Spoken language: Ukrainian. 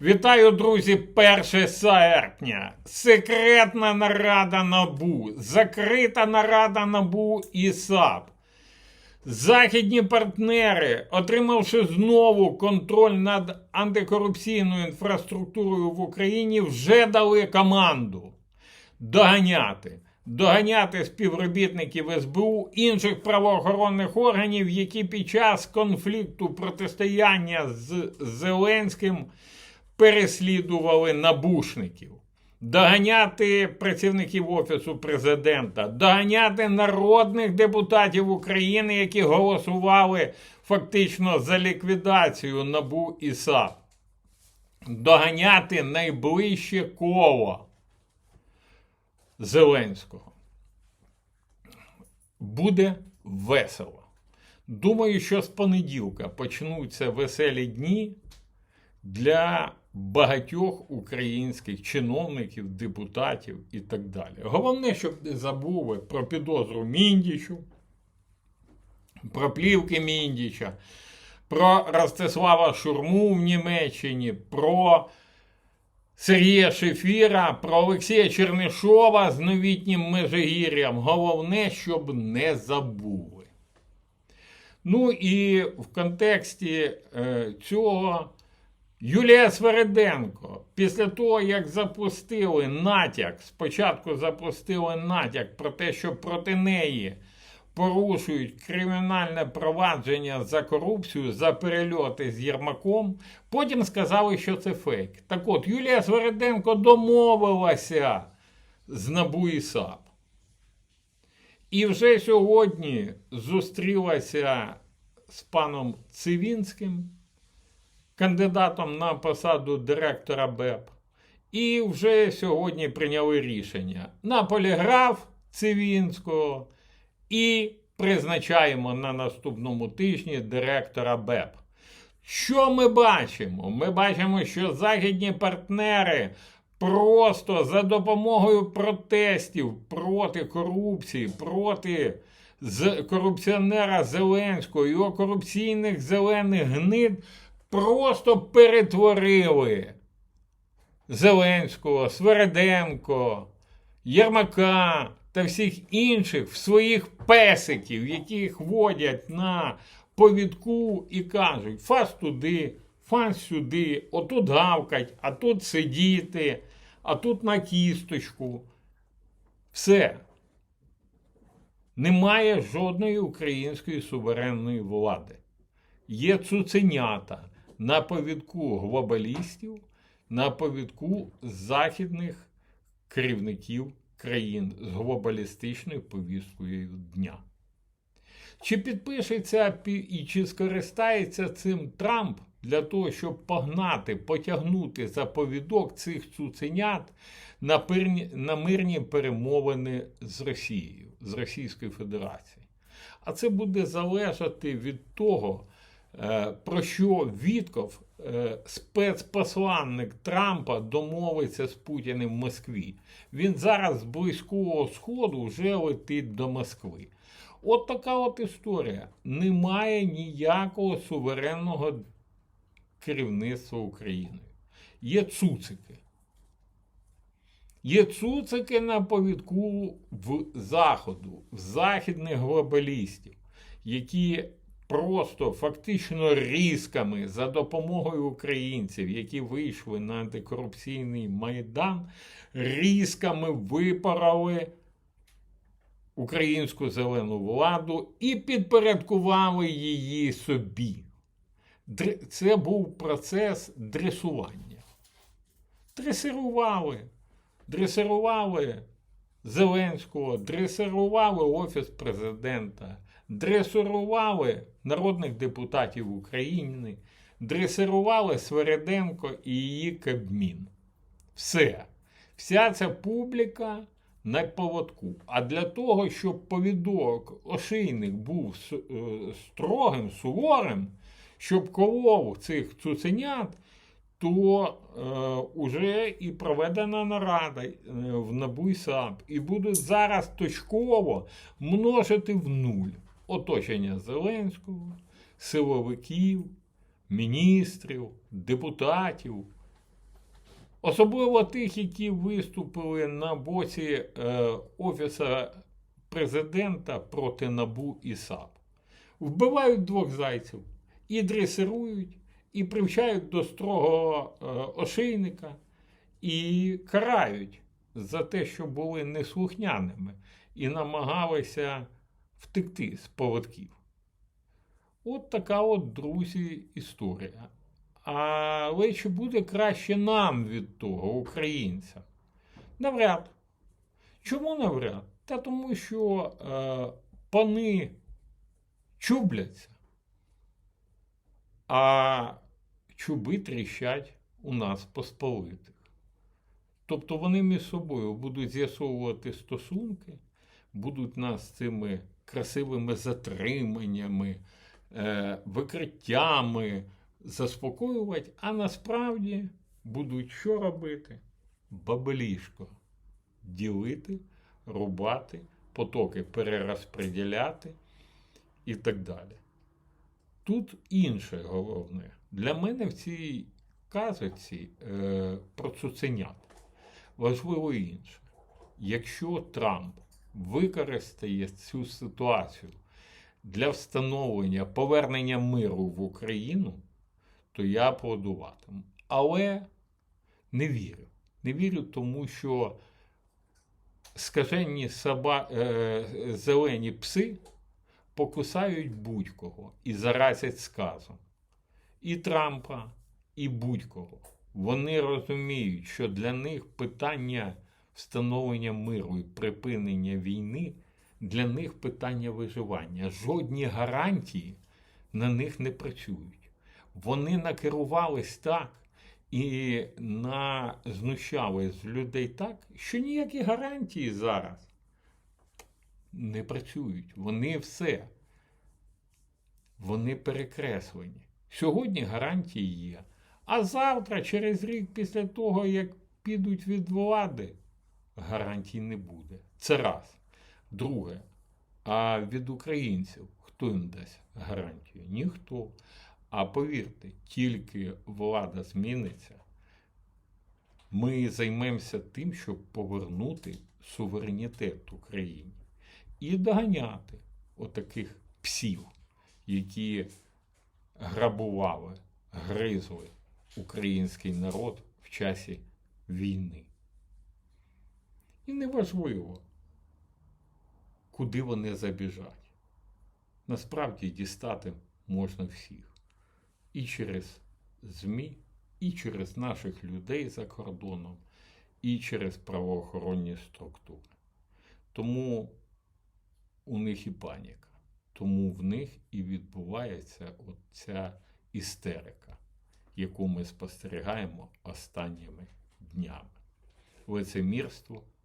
Вітаю, друзі, 1 серпня. Секретна нарада НАБУ, закрита нарада НАБУ і САП. Західні партнери, отримавши знову контроль над антикорупційною інфраструктурою в Україні, вже дали команду доганяти. Доганяти співробітників СБУ інших правоохоронних органів, які під час конфлікту протистояння з Зеленським переслідували набушників, доганяти працівників Офісу президента, доганяти народних депутатів України, які голосували фактично за ліквідацію НАБУ і САП, доганяти найближче коло Зеленського. Буде весело. Думаю, що з понеділка почнуться веселі дні для багатьох українських чиновників, депутатів і так далі. Головне, щоб не забули про підозру Міндічу, про плівки Міндіча, про Ростислава Шурму в Німеччині, про Сергія Шефіра, про Олексія Чернишова з новітнім Межигір'ям. Головне, щоб не забули. Ну і в контексті е, цього Юлія Свереденко, після того, як запустили натяк, спочатку запустили натяк про те, що проти неї порушують кримінальне провадження за корупцію, за перельоти з Єрмаком, потім сказали, що це фейк. Так от, Юлія Свереденко домовилася з НАБУ і САП. І вже сьогодні зустрілася з паном Цивінським, кандидатом на посаду директора БЕП. І вже сьогодні прийняли рішення на поліграф Цивінського і призначаємо на наступному тижні директора БЕП. Що ми бачимо? Ми бачимо, що західні партнери просто за допомогою протестів проти корупції, проти корупціонера Зеленського, його корупційних зелених гнид просто перетворили Зеленського, Свереденко, Єрмака та всіх інших в своїх песиків, яких водять на повідку і кажуть: фас туди, фас сюди, отут гавкать, а тут сидіти, а тут на кісточку. Все. Немає жодної української суверенної влади. Є цуценята на повідку глобалістів, на повідку західних керівників країн з глобалістичною повісткою дня. Чи підпишеться і чи скористається цим Трамп для того, щоб погнати, потягнути за повідок цих цуценят на, пирні, на мирні перемовини з Росією, з Російською Федерацією? А це буде залежати від того, про що Вітков, е, спецпосланник Трампа, домовиться з Путіним в Москві. Він зараз з Близького Сходу вже летить до Москви. От така от історія. Немає ніякого суверенного керівництва Україною. Є цуцики. Є цуцики на повідку в Заходу, в західних глобалістів, які просто фактично різками за допомогою українців, які вийшли на антикорупційний майдан, різками випарали українську зелену владу і підпорядкували її собі. Це був процес дресування. Дресирували, дресирували Зеленського, дресирували Офіс президента, дресирували народних депутатів України, дресирували Свереденко і її Кабмін. Все. Вся ця публіка на поводку. А для того, щоб повідок ошийник був строгим, суворим, щоб колов цих цуценят, то е, уже і проведена нарада е, в НАБУ і САП. І будуть зараз точково множити в нуль оточення Зеленського, силовиків, міністрів, депутатів, Особливо тих, які виступили на боці е, Офіса президента проти НАБУ і САП. Вбивають двох зайців і дресирують, і привчають до строгого е, ошейника, і карають за те, що були неслухняними і намагалися втекти з поводків. От така от, друзі, історія. Але чи буде краще нам від того, українцям? Навряд. Чому навряд? Та тому, що е, пани чубляться, а чуби тріщать у нас посполитих. Тобто вони між собою будуть з'ясовувати стосунки, будуть нас цими красивими затриманнями, е, викриттями заспокоювати, а насправді будуть що робити? Бабелішко. Ділити, рубати, потоки перерозподіляти і так далі. Тут інше головне. Для мене в цій казоці е, про цуценят важливо інше. Якщо Трамп використає цю ситуацію для встановлення повернення миру в Україну, то я аплодуватиму. Але не вірю. Не вірю, тому що скажені соба... е, зелені пси покусають будь-кого і заразять сказом. І Трампа, і будь-кого. Вони розуміють, що для них питання встановлення миру і припинення війни для них питання виживання. Жодні гарантії на них не працюють. Вони накерувались так і на знущались з людей так, що ніякі гарантії зараз не працюють. Вони все. Вони перекреслені. Сьогодні гарантії є. А завтра, через рік, після того, як підуть від влади, гарантій не буде. Це раз. Друге. А від українців хто їм дасть гарантію? Ніхто. А повірте, тільки влада зміниться, ми займемося тим, щоб повернути суверенітет Україні і доганяти отаких псів, які грабували, гризли український народ в часі війни. І неважливо, куди вони забіжать. Насправді дістати можна всіх. І через ЗМІ, і через наших людей за кордоном, і через правоохоронні структури. Тому у них і паніка. Тому в них і відбувається ця істерика, яку ми спостерігаємо останніми днями. Лицемірство,